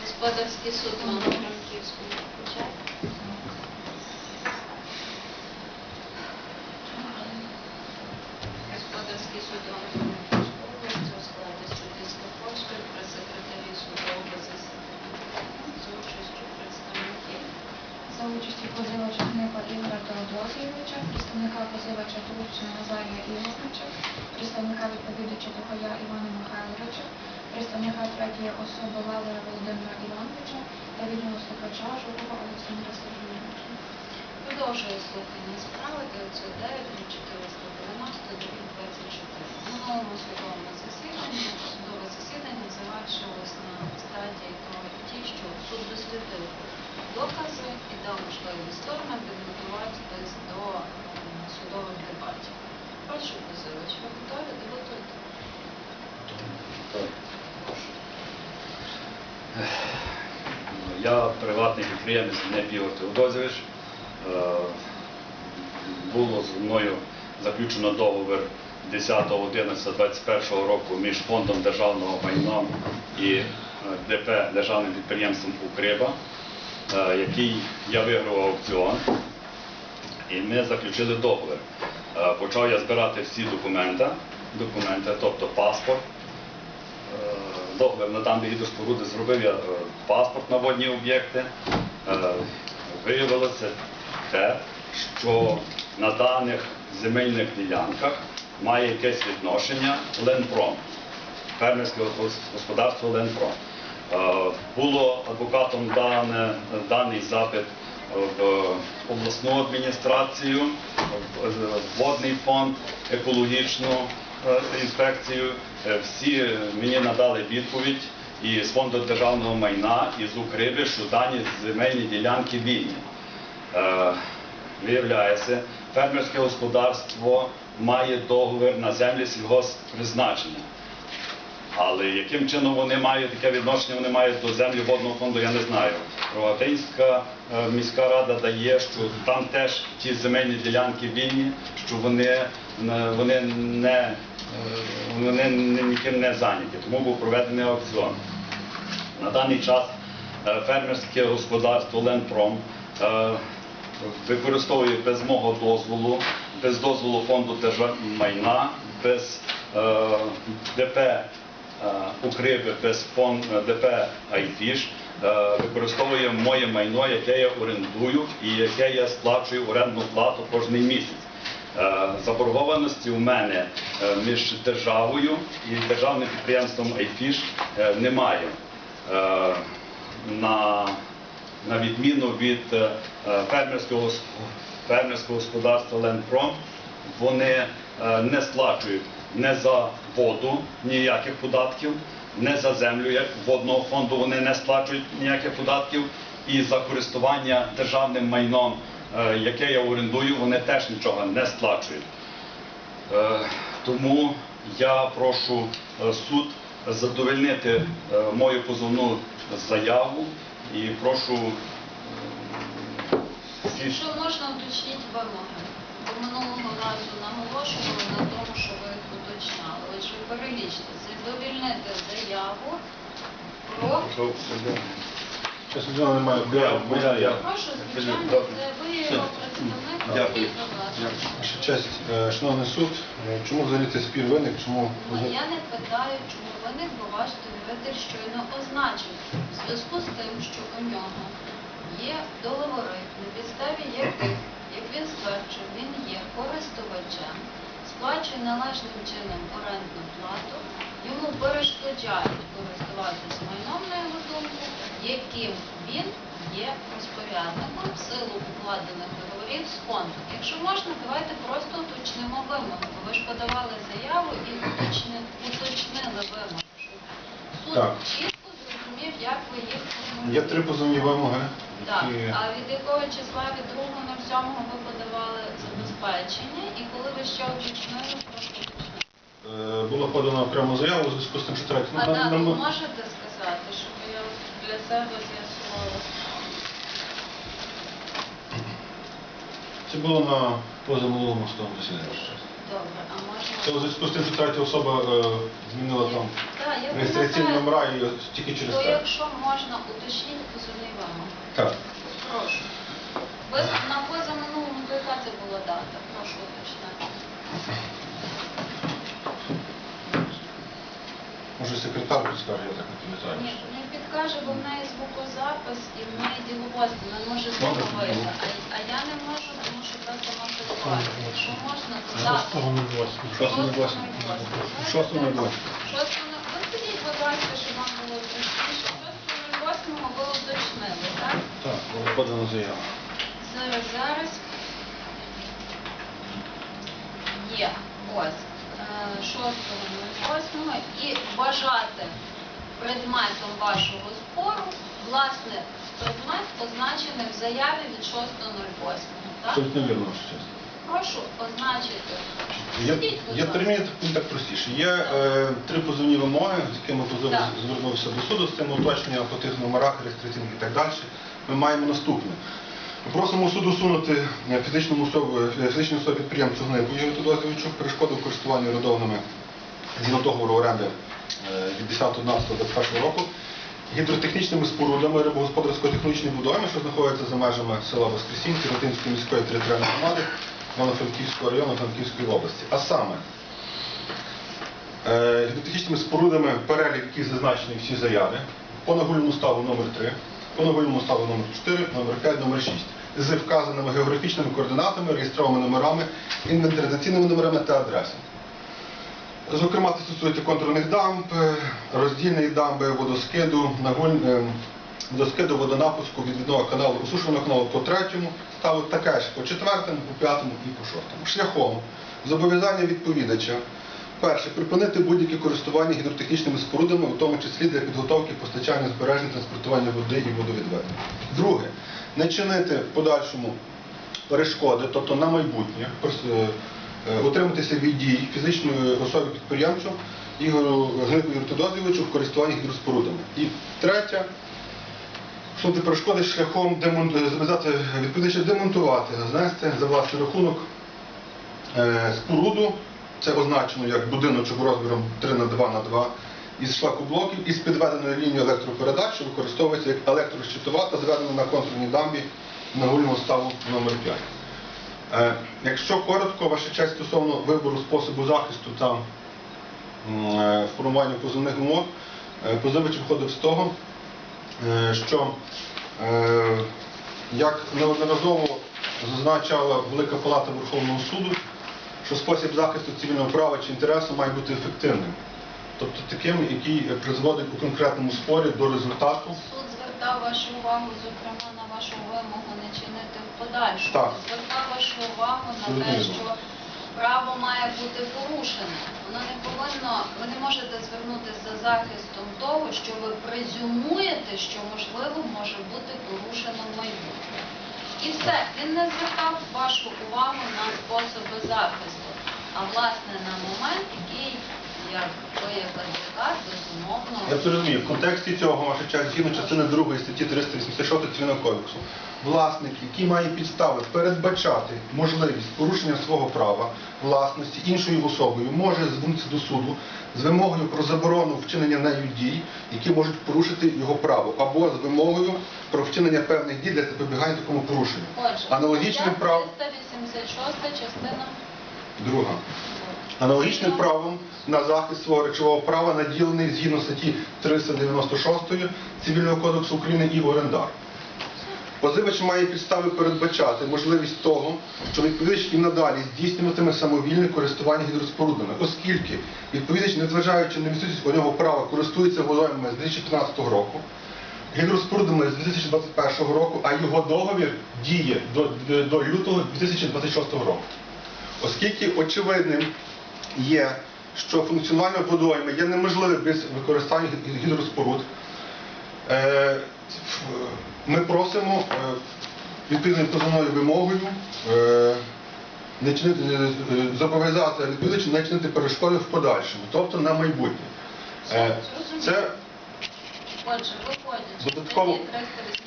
Господарський суд Івано-Франківського включає. Господарський суд Івано-Франківської Ігоря представника позивача Турчина Назарія Ігоровича, представника відповідача Тухая Івана Михайловича, представника третьої особи Лавера Володимира Івановича та відділу слухача Жукова Олександра Сергійовича. Продовжує слухання справи 909 490 24. На новому судовому засіданні судове засідання завершилось на стадії того що суд докази і дав можливість сторонам підготувати лист до е, судових дебатів. Прошу позивач, ви готові? Дебатуйте. Я приватний підприємець Неп Ігор Теодозович. Е, Було зі мною заключено договір 10.11.21 року між фондом державного майна і е, ДП Державним підприємством Укриба, який я виграв аукціон. І ми заключили договір. Е, Почав я збирати всі документи, документи, тобто паспорт, Е, договір на дані гідроспоруди зробив я е, паспорт на водні об'єкти. Е, Виявилося те, що на даних земельних ділянках має якесь відношення Ленпром, фермерське господарство Ленпром. Е, Було адвокатом дане, даний запит в обласну адміністрацію, в водний фонд, екологічну е, інспекцію. Е, Всі мені надали відповідь і з фонду державного майна, і з Укриби, що дані земельні ділянки вільні. Виявляється, фермерське господарство має договір на землі сільгосппризначення. Але яким чином вони мають таке відношення, вони мають до землі водного фонду, я не знаю. Рогатинська е, міська рада дає, що там теж ті земельні ділянки вільні, що вони, е, вони, не, е, вони ніким не зайняті. Тому був проведений аукціон. На даний час фермерське господарство Ленпром використовує без мого дозволу, без дозволу фонду держмайна, без е, ДП е, Укриби, без фон е, ДП Айфіш, е, використовує моє майно, яке я орендую і яке я сплачую орендну плату кожний місяць. Заборгованості у мене між державою і державним підприємством Айфіш немає. На, на відміну від фермерського, фермерського господарства Ленпром, вони не сплачують не за воду ніяких податків, не за землю як водного фонду вони не сплачують ніяких податків, і за користування державним майном, е, яке я орендую, вони теж нічого не сплачують. Е, Тому я прошу е, суд задовольнити мою позовну заяву і прошу Якщо можна уточніть вимоги. Бо минулого разу наголошували на тому, що ви їх уточняли. Отже, перелічте, задовільнити заяву про Ще суддя немає. Прошу, звичайно, це ви його представник. Дякую. Ваша честь, е, шановний суд, е, чому взагалі цей спір виник? Чому Ну, Я не питаю, чому виник, бо ваш довіритель щойно означив в зв'язку з тим, що у нього є договори, на підставі яких, як він стверджує, він є користувачем, сплачує належним чином орендну плату, йому перешкоджають користуватися майном, на його думку, яким він є розпорядником в силу укладених договорів з фондом. Якщо можна, давайте просто уточнимо вимоги, бо ви ж подавали заяву і уточни, уточнили вимоги. щоб Суд Так. чітко зрозумів, як ви їх є три позовні вимоги, Так, а від якого числа від 2 на 7 ви подавали забезпечення, і коли ви ще уточнили, прошу уточнити. е, було подано окрему заяву у зв'язку з тим, що третє. А дату можете сказати, щоб я для себе з'ясувала? Це було на позаминулому судовому засіданні. Добре, а можна... Це у зв'язку з тим, що третя особа е, змінила там Так, я реєстраційні пам'ятаю. номера і тільки через То те. якщо можна, уточніть позовний вимог. Так. Прошу. Ви на позаминулому, то яка це була дата? Прошу уточнити. Може секретар підскаже, я так не пам'ятаю. Ні, підкаже, бо в неї звукозапис і в неї діловодство. Вона може Добре. зробити, а, а я не можу, тому що це сама ситуація. Якщо можна, то восьмого. Шостого не восьмого. Ви скажіть, будь ласка, щоб вам було зручніше. Шостого не восьмого ви уточнили, так? Так, була подана заява. Зараз, зараз. Є. Ось. Е, 6.08 і вважати предметом вашого спору, власне, предмет позначений в заяві від 6.08. Так? Абсолютно вірно, ваша честь. Прошу означити. Є, Скажіть, будь ласка. термін так, так простіше. Є е, три позовні вимоги, з якими позов Так. звернувся до суду, з цим уточнення по тих номерах, реєстраційних і так далі. Ми маємо наступне. Ми просимо суд усунути е, фізичному особі, е, фізичній особі підприємцю Гнипу Ігорю Тодозовичу перешкоду в користуванні орендованими згідно договору оренди е, від 10.11.21 року гідротехнічними спорудами рибогосподарсько-технічної будови, що знаходяться за межами села Воскресінки Ротинської міської територіальної громади Івано-Франківського району Франківської області. А саме е, гідротехнічними спорудами перелік, який зазначений в цій заяві, по нагульному ставу номер 3 по нагульному ставу номер 4 номер 5 номер 6 з вказаними географічними координатами, реєстрованими номерами, інвентаризаційними номерами та адресами. Зокрема, це стосується контурних дамб, е, роздільної дамби, водоскиду, нагуль- е, водоскиду, водонапуску, відвідного каналу, осушеного каналу по третьому, ставу таке ж по четвертому, по п'ятому і по шостому. Шляхом зобов'язання відповідача. Перше, припинити будь-які користування гідротехнічними спорудами, у тому числі для підготовки, постачання, збереження, транспортування води і водовідведення. Друге, не чинити в подальшому перешкоди, тобто на майбутнє, е, утриматися від дій фізичної особи підприємцю Ігорю Гнику Ігорю в користуванні гідроспорудами. І третє, усунути перешкоди шляхом зобов'язати відповідача демонтувати, знести за власний рахунок е, споруду, це означено як будиночок розміром 3 на 2 на 2 із шлакоблоків із підведеною лінією електропередач, використовується як електрощитова та зведена на контурній дамбі нагульного ставу номер 5. Е, Якщо коротко, ваша честь стосовно вибору способу захисту та е, формування позовних умов, е, позивач виходив з того, що як неодноразово зазначала Велика Палата Верховного суду, що спосіб захисту цивільного права чи інтересу має бути ефективним, тобто таким, який призводить у конкретному спорі до результату. Звертав вашу увагу, зокрема, на вашу вимогу не чинити в подальшому. Так. Звертав вашу увагу на те, Зрозуміло. що право має бути порушене. Воно не повинно, ви не можете звернутися за захистом того, що ви презюмуєте, що можливо може бути порушено в майбутньому. І все, він не звертав вашу увагу на способи захисту. А власне на момент, який як ви як адвокат, безумовно. Я це розумію. В контексті цього, ваша честь, згідно частини 2 статті 386 Цивільного кодексу, власник, який має підстави передбачати можливість порушення свого права власності іншою особою, може звернутися до суду з вимогою про заборону вчинення нею дій, які можуть порушити його право, або з вимогою про вчинення певних дій для запобігання такому порушенню. Отже, Аналогічним стаття правом 386 частина друга. Аналогічним правом на захист свого речового права наділений згідно статті 396 Цивільного кодексу України і орендар. Позивач має підстави передбачати можливість того, що відповідач і надалі здійснюватиме самовільне користування гідроспорудами, оскільки відповідач, незважаючи на відсутність у нього права, користується водоймами з 2015 року, гідроспорудами з 2021 року, а його договір діє до, до лютого 2026 року. Оскільки очевидним є, що функціонування водойми є неможливе без використання гідроспоруд, е, ми просимо е, відповідною позовною вимогою е, не чинити, зобов'язати відповідача не чинити перешкоди в подальшому, тобто на майбутнє. Це Отже, виходять з Додатково- статті